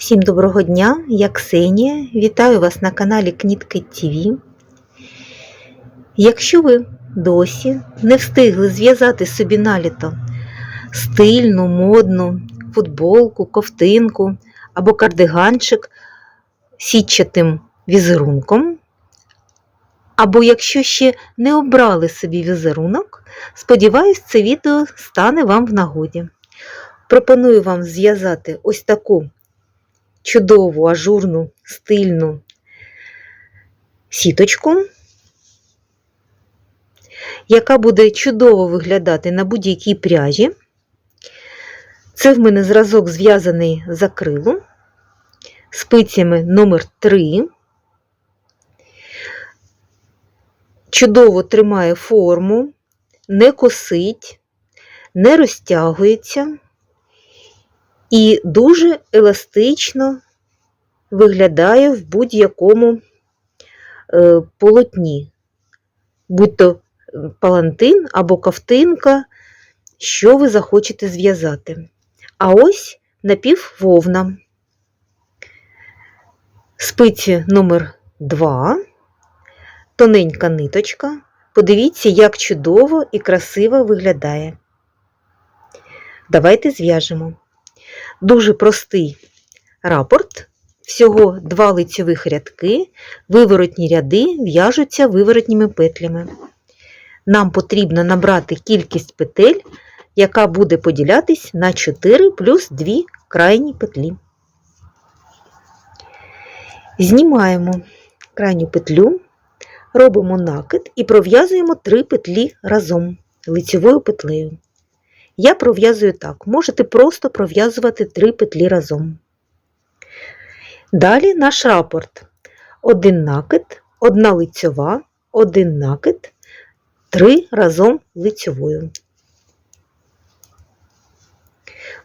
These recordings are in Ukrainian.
Всім доброго дня, я Ксенія. Вітаю вас на каналі Кнітки ТВ. Якщо ви досі не встигли зв'язати собі наліто стильну, модну футболку, ковтинку або кардиганчик сітчатим візерунком, або якщо ще не обрали собі візерунок, сподіваюсь, це відео стане вам в нагоді. Пропоную вам зв'язати ось таку чудову, ажурну, стильну сіточку, яка буде чудово виглядати на будь-якій пряжі. Це в мене зразок зв'язаний з акрилу, спицями номер 3 Чудово тримає форму, не косить, не розтягується і дуже еластично виглядає в будь-якому е, полотні, будь то палантин або ковтинка, що ви захочете зв'язати. А ось напіввовна. Спиці номер 2 тоненька ниточка. Подивіться, як чудово і красиво виглядає. Давайте зв'яжемо. Дуже простий рапорт, всього два лицьових рядки, виворотні ряди в'яжуться виворотніми петлями. Нам потрібно набрати кількість петель, яка буде поділятись на 4 плюс 2 крайні петлі. Знімаємо крайню петлю, робимо накид і пров'язуємо 3 петлі разом лицьовою петлею. Я пров'язую так, можете просто пров'язувати 3 петлі разом. Далі наш рапорт. Один накид, одна лицьова, один накид, 3 разом лицьовою.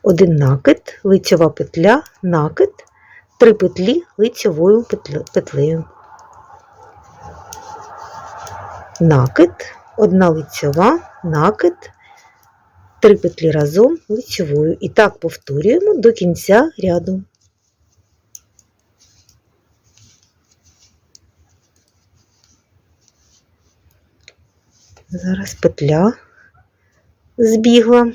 Один накид, лицьова петля, накид, 3 петлі лицьовою петлею. Накид, одна лицьова, накид, 3 петлі разом лицьовою. І так повторюємо до кінця ряду. Зараз петля збігла.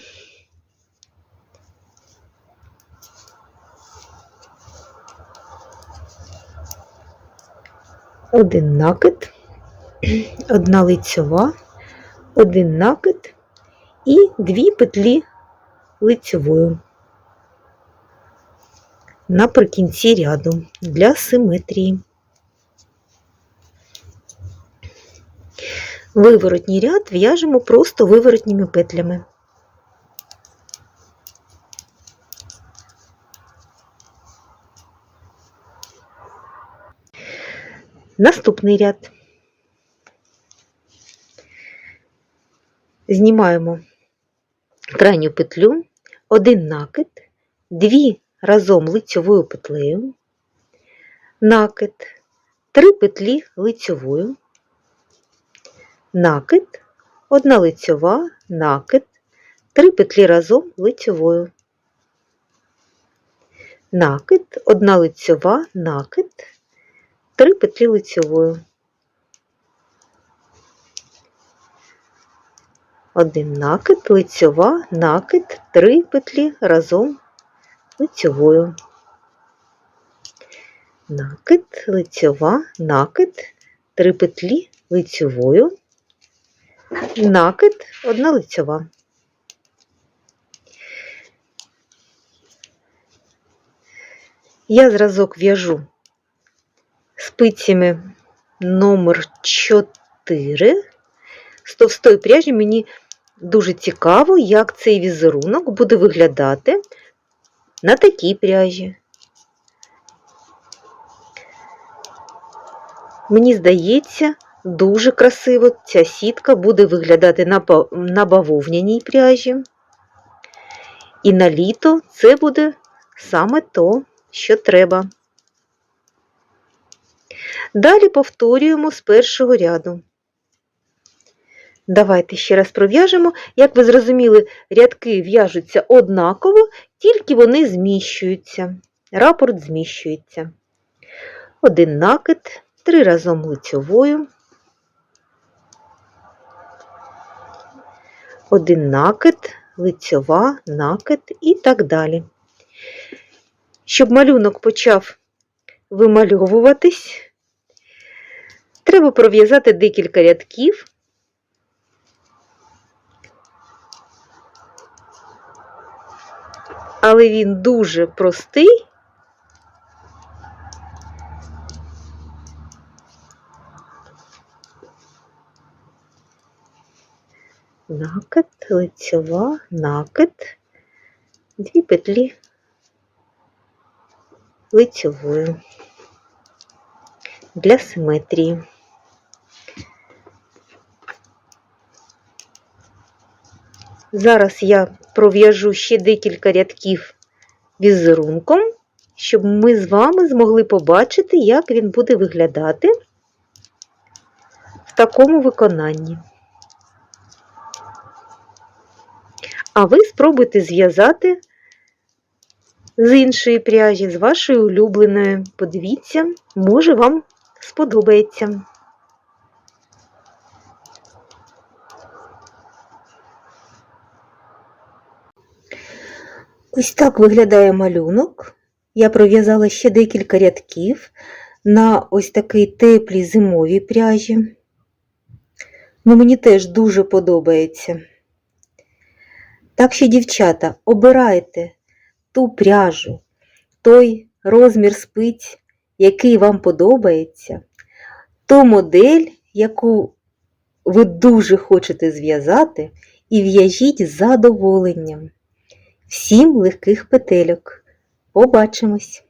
Один накид, одна лицьова, один накид і дві петлі лицьовою наприкінці ряду для симетрії. Виворотній ряд в'яжемо просто виворотніми петлями. Наступний ряд. Знімаємо крайню петлю, один накид, дві разом лицьовою петлею, накид, три петлі лицьовою, накид, одна лицьова, накид, три петлі разом лицьовою, накид, одна лицьова, накид, три петлі лицьовою. Один накид, лицьова, накид, три петлі разом лицьовою. Накид, лицьова, накид, три петлі лицьовою, накид, одна лицьова. Я зразок в'яжу спицями номер 4 з товстої пряжі мені дуже цікаво, як цей візерунок буде виглядати на такій пряжі. Мені здається, дуже красиво ця сітка буде виглядати на, бавовняній пряжі. І на літо це буде саме то, що треба. Далі повторюємо з першого ряду. Давайте ще раз пров'яжемо. Як ви зрозуміли, рядки в'яжуться однаково, тільки вони зміщуються. рапорт зміщується. Один накид, три разом лицьовою. Один накид, лицьова, накид і так далі. Щоб малюнок почав вимальовуватись, треба пров'язати декілька рядків. Але він дуже простий. Накид, лицьова, накид, дві петлі лицьовою для симетрії. Зараз я пров'яжу ще декілька рядків візерунком, щоб ми з вами змогли побачити, як він буде виглядати в такому виконанні. А ви спробуйте зв'язати з іншої пряжі, з вашої улюбленої. Подивіться, може вам сподобається. Ось так виглядає малюнок. Я пров'язала ще декілька рядків на ось такій теплій зимовій пряжі. Ну, мені теж дуже подобається. Так що, дівчата, обирайте ту пряжу, той розмір спиць, який вам подобається, ту модель, яку ви дуже хочете зв'язати, і в'яжіть з задоволенням. Всім легких петельок. Побачимось!